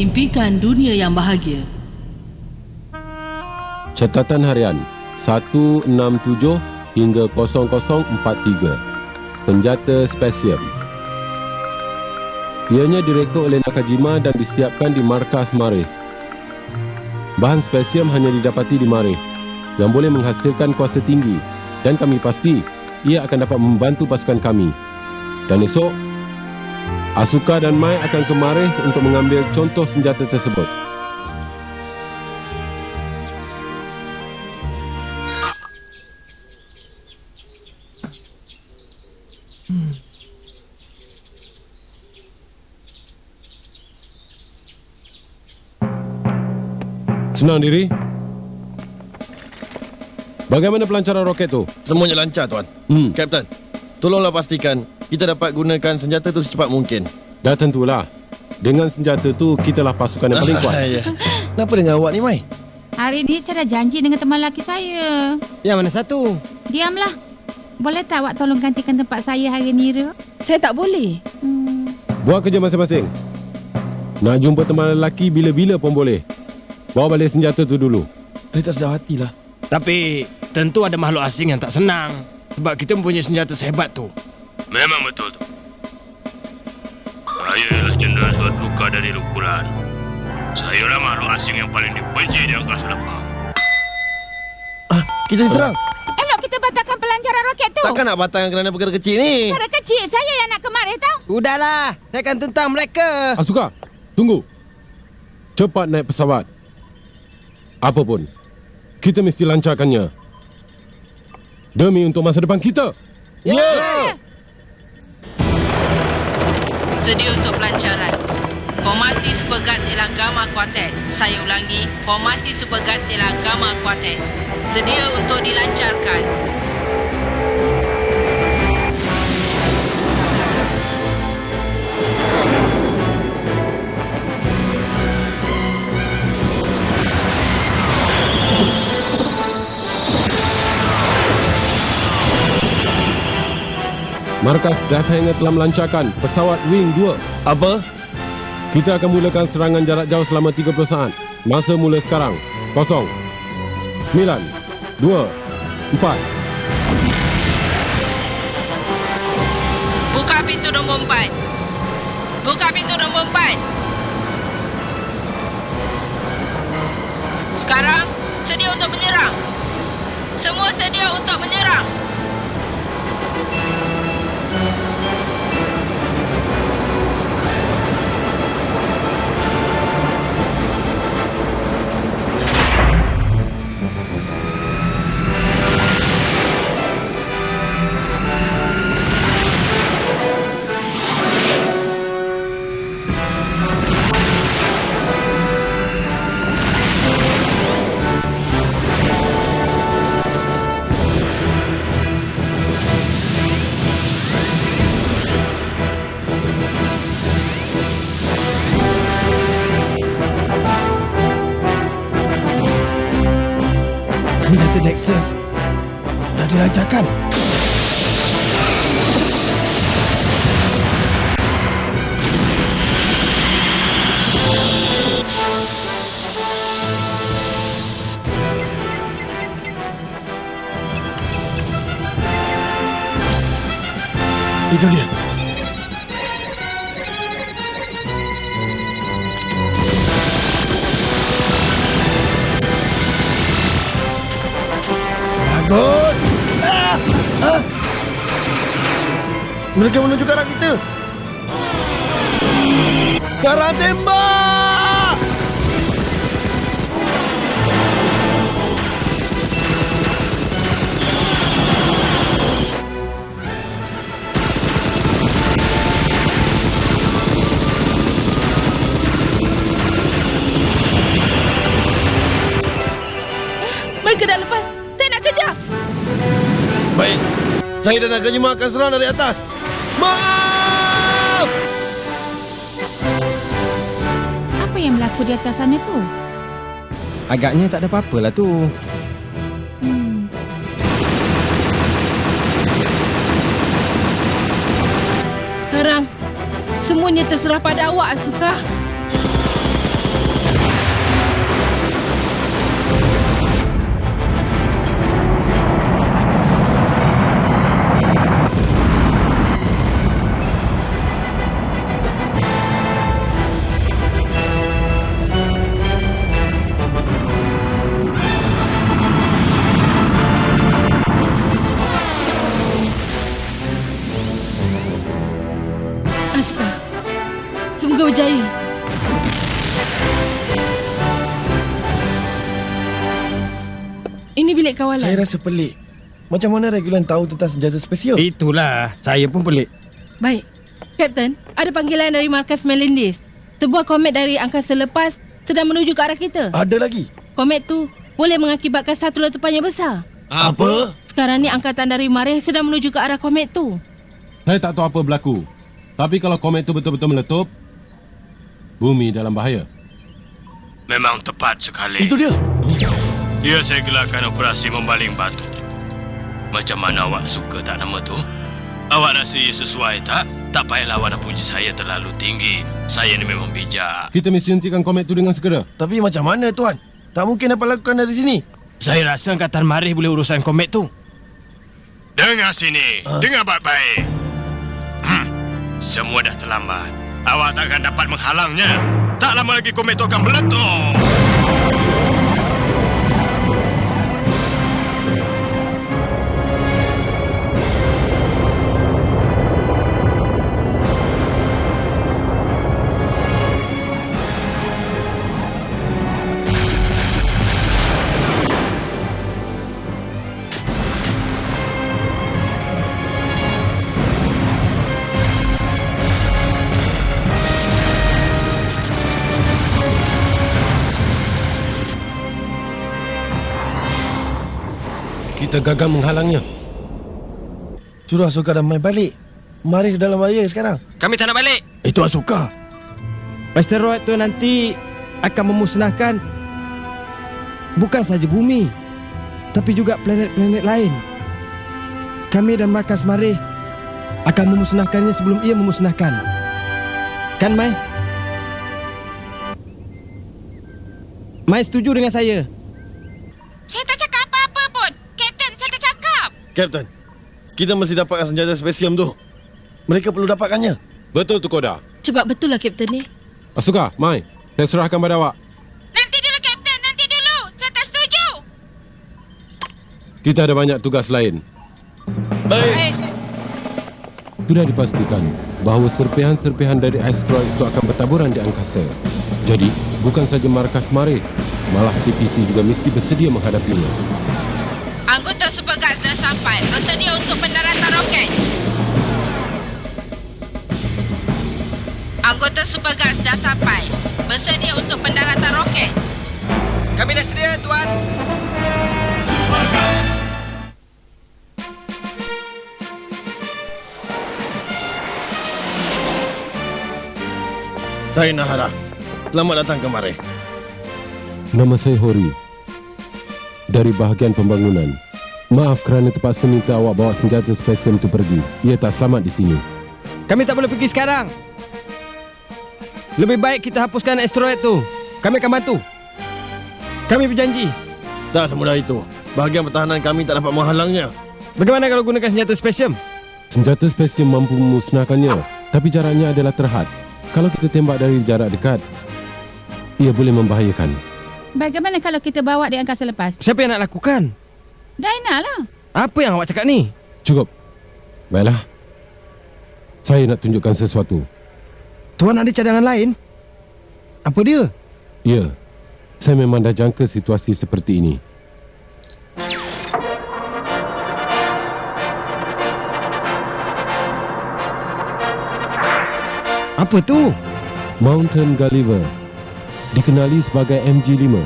Impikan dunia yang bahagia. Catatan harian 167 hingga 0043. Senjata spesial. Ianya direka oleh Nakajima dan disiapkan di markas Marih. Bahan spesium hanya didapati di Marih yang boleh menghasilkan kuasa tinggi dan kami pasti ia akan dapat membantu pasukan kami. Dan esok, Asuka dan Mai akan ke Marih untuk mengambil contoh senjata tersebut. Senang diri. Bagaimana pelancaran roket tu? Semuanya lancar, Tuan. Hmm, Kapten, tolonglah pastikan kita dapat gunakan senjata itu secepat mungkin. dah tentulah. Dengan senjata tu, kitalah pasukan yang paling kuat. ya. Kenapa dengan awak ni, Mai? Hari ni saya dah janji dengan teman lelaki saya. Yang mana satu? Diamlah. Boleh tak awak tolong gantikan tempat saya hari ni, Ruk? Saya tak boleh. Hmm. Buat kerja masing-masing. Nak jumpa teman lelaki bila-bila pun boleh. Bawa balik senjata tu dulu. Saya tak sedar hatilah. Tapi tentu ada makhluk asing yang tak senang. Sebab kita mempunyai senjata sehebat tu. Memang betul tu. Saya ialah jenderal suat luka dari Rukulan. Saya lah makhluk asing yang paling dibenci di angkasa lepas. Ah, kita diserang. Elok kita batalkan pelancaran roket tu. Takkan nak batang kerana perkara kecil ni? Cara kecil saya yang nak kemari tau. Sudahlah, saya akan tentang mereka. Asuka, tunggu. Cepat naik pesawat. Apa pun, kita mesti lancarkannya. Demi untuk masa depan kita. Ya! Sedia untuk pelancaran. Formasi Superguard ialah Gamma Quartet. Saya ulangi, formasi Superguard ialah Gamma Quartet. Sedia untuk dilancarkan. Markas Dakhanger telah melancarkan pesawat Wing 2. Apa? Kita akan mulakan serangan jarak jauh selama 30 saat. Masa mula sekarang. Kosong. 9, 2, 4. Buka pintu nombor 4. Buka pintu nombor 4. Sekarang, sedia untuk menyerang. Semua sedia untuk menyerang. Ah! Ah! Mereka menuju ke Mereka dah lepas. Saya nak kejar. Baik. Saya dan Nakajima akan serang dari atas. Maaf! Apa yang berlaku di atas sana tu? Agaknya tak ada apa-apa lah tu. Hmm. Haram. Semuanya terserah pada awak, Asuka. Kawalan. Saya rasa pelik. Macam mana Regulan tahu tentang senjata spesial? Itulah, saya pun pelik. Baik. Kapten, ada panggilan dari markas Melindis. Sebuah komet dari angkasa lepas sedang menuju ke arah kita. Ada lagi. Komet tu boleh mengakibatkan satu letupan yang besar. Apa? Sekarang ni angkatan dari Marih sedang menuju ke arah komet tu. Saya tak tahu apa berlaku. Tapi kalau komet itu betul-betul meletup, bumi dalam bahaya. Memang tepat sekali. Itu dia. Dia saya gelarkan operasi membaling batu. Macam mana awak suka tak nama tu? Awak rasa ia sesuai tak? Tak payahlah awak nak puji saya terlalu tinggi. Saya ni memang bijak. Kita mesti hentikan komet itu dengan segera. Tapi macam mana tuan? Tak mungkin dapat lakukan dari sini. Saya rasa Angkatan Marih boleh urusan komet tu. Dengar sini. Ah. Dengar baik-baik. Hmm. Semua dah terlambat. Awak takkan dapat menghalangnya. Tak lama lagi komet itu akan meletup. Kita gagal menghalangnya. Suruh Asuka dan main balik. Mari ke dalam bahaya sekarang. Kami tak nak balik. Itu Asuka. Asteroid tu nanti akan memusnahkan bukan saja bumi, tapi juga planet-planet lain. Kami dan markas Marih akan memusnahkannya sebelum ia memusnahkan. Kan, Mai? Mai setuju dengan. Saya Kapten, kita mesti dapatkan senjata spesial tu. Mereka perlu dapatkannya. Betul tu Koda. Cepat betul lah Kapten ni. Asuka, Mai, saya serahkan pada awak. Nanti dulu, Kapten. Nanti dulu. Saya tak setuju. Kita ada banyak tugas lain. Baik. Sudah dipastikan bahawa serpihan-serpihan dari asteroid itu akan bertaburan di angkasa. Jadi, bukan saja markas Marih, malah TPC juga mesti bersedia menghadapinya. Anggota Superguard dah sampai. Bersedia untuk pendaratan roket. Anggota Superguard dah sampai. Bersedia untuk pendaratan roket. Kami dah sedia, Tuan. Saya Nahara. Selamat datang kemari. Nama saya Hori. Dari bahagian pembangunan. Maaf kerana terpaksa minta awak bawa senjata spesial itu pergi. Ia tak selamat di sini. Kami tak boleh pergi sekarang. Lebih baik kita hapuskan asteroid tu. Kami akan bantu. Kami berjanji. Tak semudah itu. Bahagian pertahanan kami tak dapat menghalangnya. Bagaimana kalau gunakan senjata spesial? Senjata spesial mampu memusnahkannya, tapi jaraknya adalah terhad. Kalau kita tembak dari jarak dekat, ia boleh membahayakan. Bagaimana kalau kita bawa di angkasa lepas? Siapa yang nak lakukan? Dina lah. Apa yang awak cakap ni? Cukup. Baiklah. Saya nak tunjukkan sesuatu. Tuan ada cadangan lain? Apa dia? Ya, saya memang dah jangka situasi seperti ini. Apa tu? Mountain Gulliver. Dikenali sebagai MG5.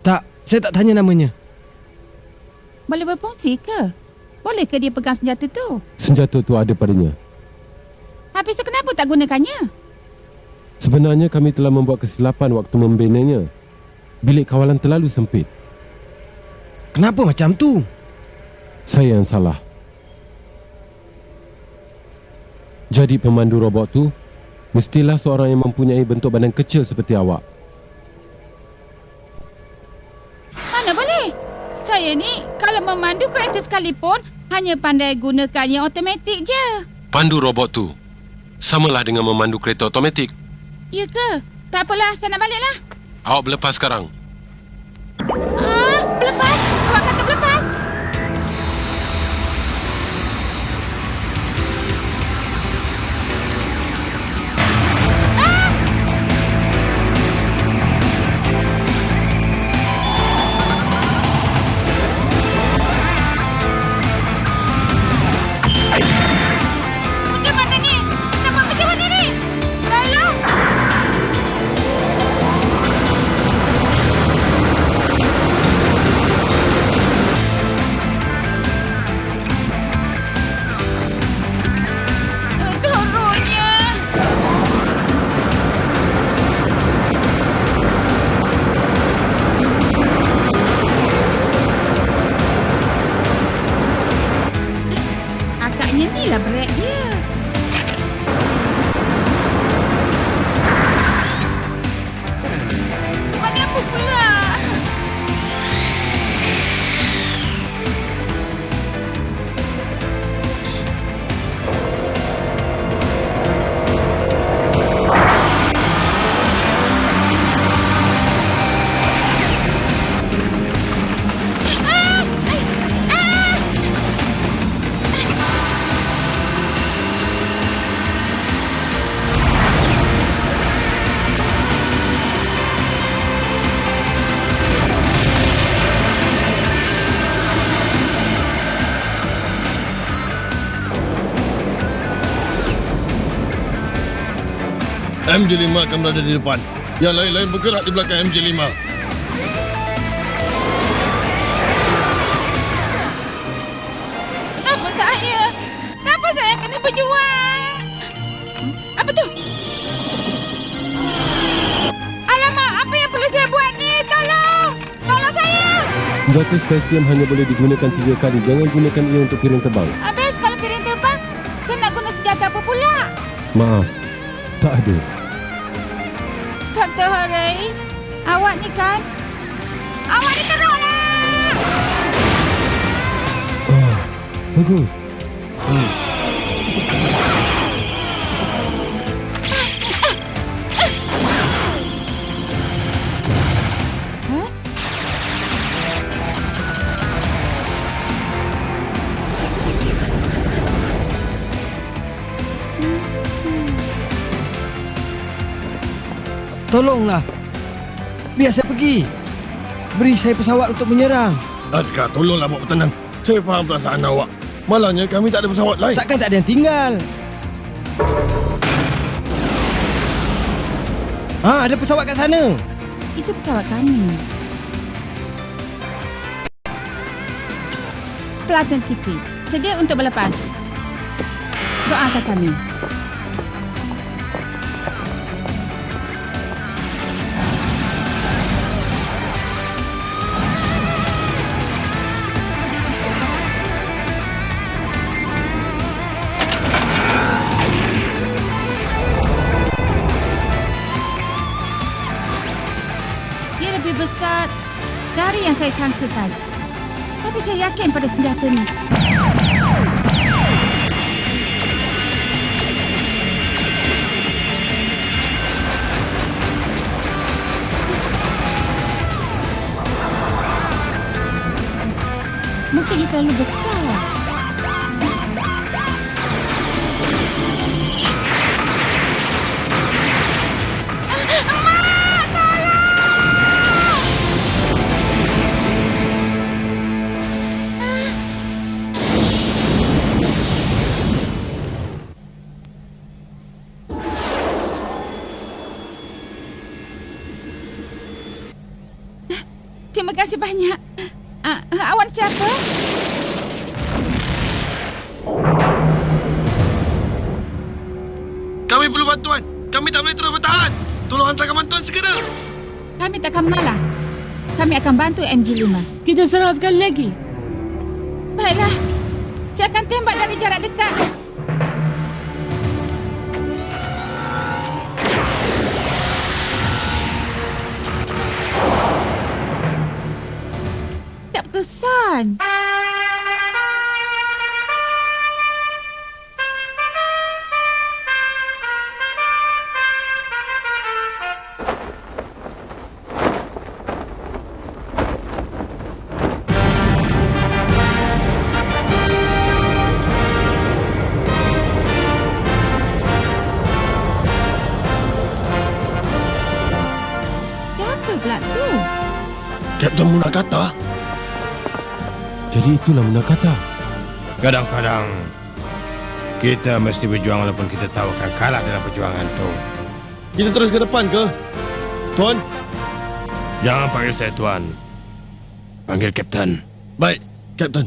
Tak, saya tak tanya namanya. Boleh berfungsi ke? Boleh ke dia pegang senjata tu? Senjata itu ada padanya. Habis tu kenapa tak gunakannya? Sebenarnya kami telah membuat kesilapan waktu membinanya. Bilik kawalan terlalu sempit. Kenapa macam tu? Saya yang salah. Jadi pemandu robot tu mestilah seorang yang mempunyai bentuk badan kecil seperti awak. Mana boleh? Saya ni kalau memandu kereta sekalipun hanya pandai gunakan yang automatik je. Pandu robot tu samalah dengan memandu kereta automatik. Ya ke? Tak apalah, saya nak baliklah. Awak berlepas sekarang. Ah, berlepas? Awak MJ5 akan berada di depan. Yang lain-lain bergerak di belakang MJ5. Kenapa saya? Kenapa saya kena berjuang? Apa tu? Alamak, apa yang perlu saya buat ni? Tolong! Tolong saya! Senjata spesium hanya boleh digunakan tiga kali. Jangan gunakan ia untuk piring terbang. Habis kalau piring terbang, saya nak guna senjata apa pula? Maaf, tak ada. Dr. Horai, awak ni kan? Awak ni teruklah! Oh, bagus. Tolonglah. Biar saya pergi. Beri saya pesawat untuk menyerang. Askar, tolonglah buat bertenang. Saya faham perasaan awak. Malahnya kami tak ada pesawat lain. Takkan tak ada yang tinggal. Ha, ada pesawat kat sana. Itu pesawat kami. Pelatan kita sedia untuk berlepas. Doakan kami. Yang saya sangkakan. Tapi saya yakin pada senjata ni. Mungkin dia terlalu besar. Banyak. Uh, awak siapa? Kami perlu bantuan. Kami tak boleh terus bertahan. Tolong hantarkan bantuan segera. Kami takkan mengalah. Kami akan bantu MG5. Kita serang sekali lagi. Baiklah. Saya akan tembak dari jarak dekat. one. Itulah Munakata. Kadang-kadang kita mesti berjuang walaupun kita tahu akan kalah dalam perjuangan tu. Kita terus ke depan ke? Tuan? Jangan panggil saya tuan. Panggil kapten. Baik, Kapten.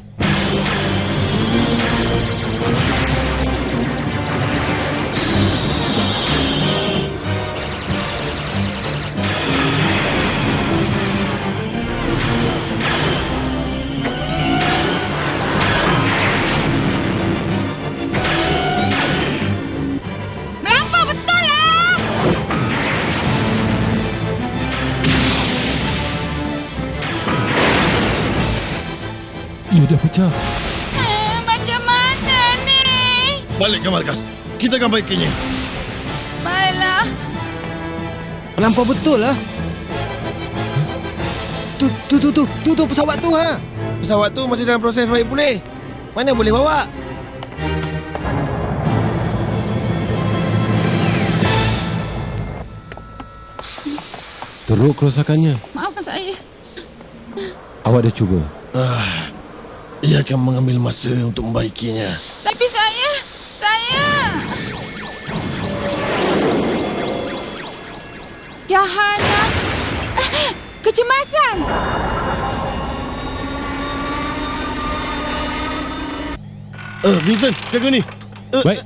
Pecah. Eh, macam mana ni? Balik ke markas. Kita akan baikinya. Baiklah. Melampau betul lah. Tu, tu, tu, tu, tu, tu pesawat tu ha. Pesawat tu masih dalam proses baik pulih. Mana boleh bawa? Teruk kerosakannya. Maafkan saya. Awak dah cuba. Ah, ia akan mengambil masa untuk membaikinya. Tapi saya... Saya... Jahana. Ah, Kecemasan. Eh, Vincent, jaga ni. Eh, Baik.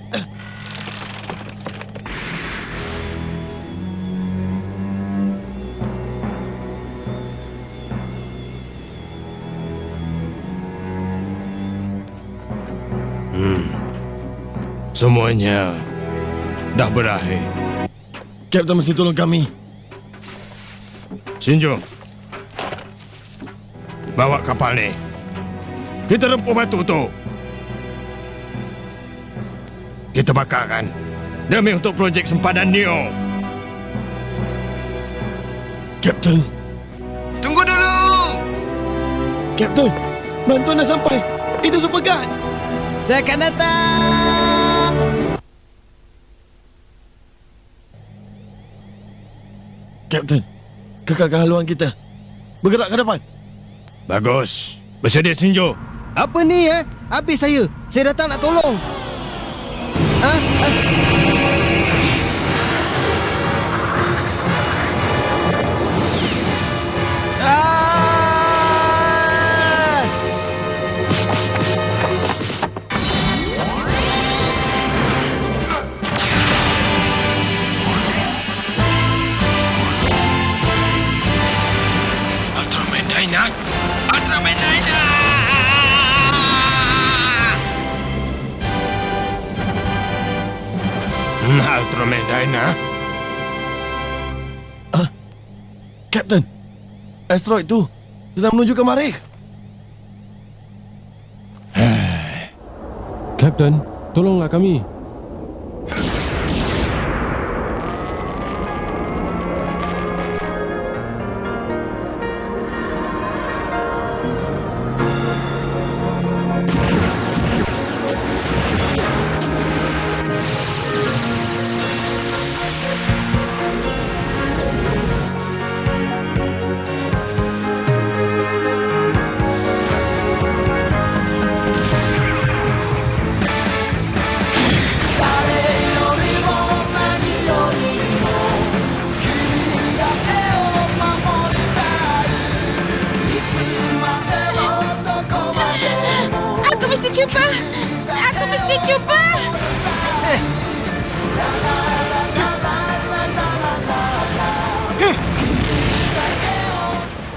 Semuanya dah berakhir. Kapten mesti tolong kami. Shinjo. Bawa kapal ni. Kita rempuh batu tu. Kita bakarkan. Demi untuk projek sempadan Neo. Kapten. Tunggu dulu! Kapten, bantuan dah sampai. Itu super guard. Saya akan datang. Kapten, kekalkan haluan kita. Bergerak ke depan. Bagus. Bersedia Shinjo. Apa ni eh? Habis saya. Saya datang nak tolong. Ha? Ha? Asteroid tu sedang menuju ke Marikh. Kapten, tolonglah kami.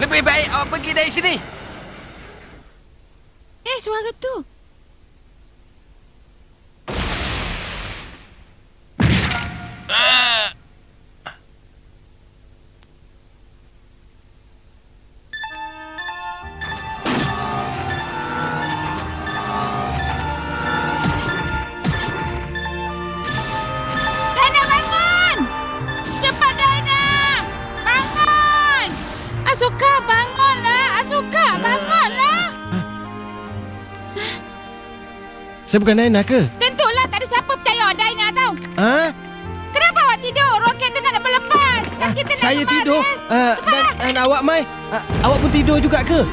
Lebih baik awak pergi dari sini. Eh, suara tu. Dana Saya bukan Naina ke? Tentulah tak ada siapa percaya Dina tau. Ha? Kenapa awak tidur? Roket tu nak berlepas. Dan kita nak Saya kemari. tidur. Uh, dan, dan awak Mai, uh, awak pun tidur juga ke?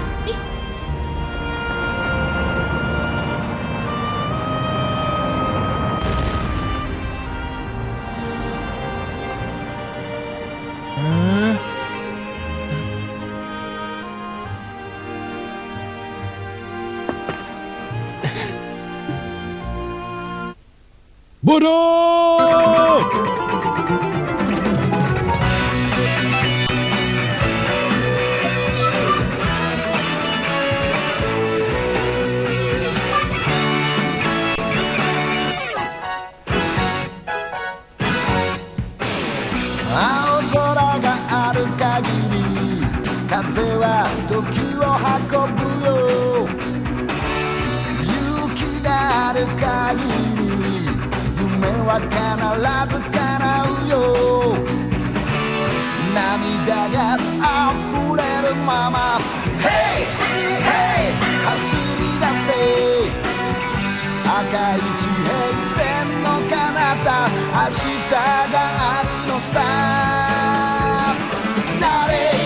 から風は時を運ぶよ。勇気がある限り夢は必ず叶うよ涙が溢れるまま Hey! Hey! 走り出せ赤い地平線の彼方明日があるのさ誰